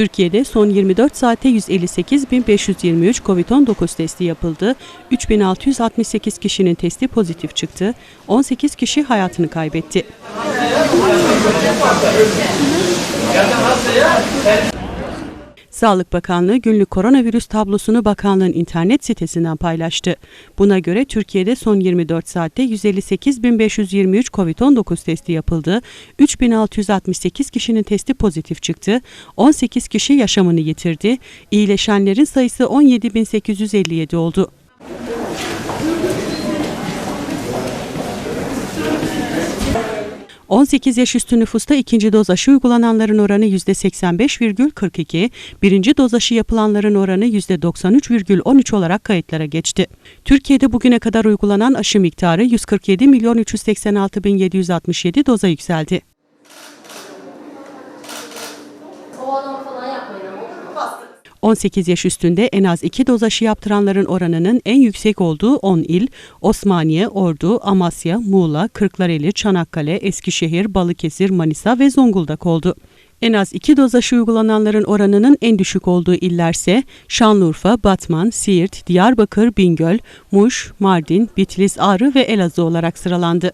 Türkiye'de son 24 saatte 158.523 COVID-19 testi yapıldı. 3.668 kişinin testi pozitif çıktı. 18 kişi hayatını kaybetti. Sağlık Bakanlığı günlük koronavirüs tablosunu bakanlığın internet sitesinden paylaştı. Buna göre Türkiye'de son 24 saatte 158.523 COVID-19 testi yapıldı. 3.668 kişinin testi pozitif çıktı. 18 kişi yaşamını yitirdi. İyileşenlerin sayısı 17.857 oldu. ...18 yaş üstü nüfusta ikinci doz aşı uygulananların oranı %85,42, birinci doz aşı yapılanların oranı %93,13 olarak kayıtlara geçti. Türkiye'de bugüne kadar uygulanan aşı miktarı 147 milyon 386 bin 767 doza yükseldi. 18 yaş üstünde en az 2 doz aşı yaptıranların oranının en yüksek olduğu 10 il, Osmaniye, Ordu, Amasya, Muğla, Kırklareli, Çanakkale, Eskişehir, Balıkesir, Manisa ve Zonguldak oldu. En az 2 doz aşı uygulananların oranının en düşük olduğu illerse Şanlıurfa, Batman, Siirt, Diyarbakır, Bingöl, Muş, Mardin, Bitlis, Ağrı ve Elazığ olarak sıralandı.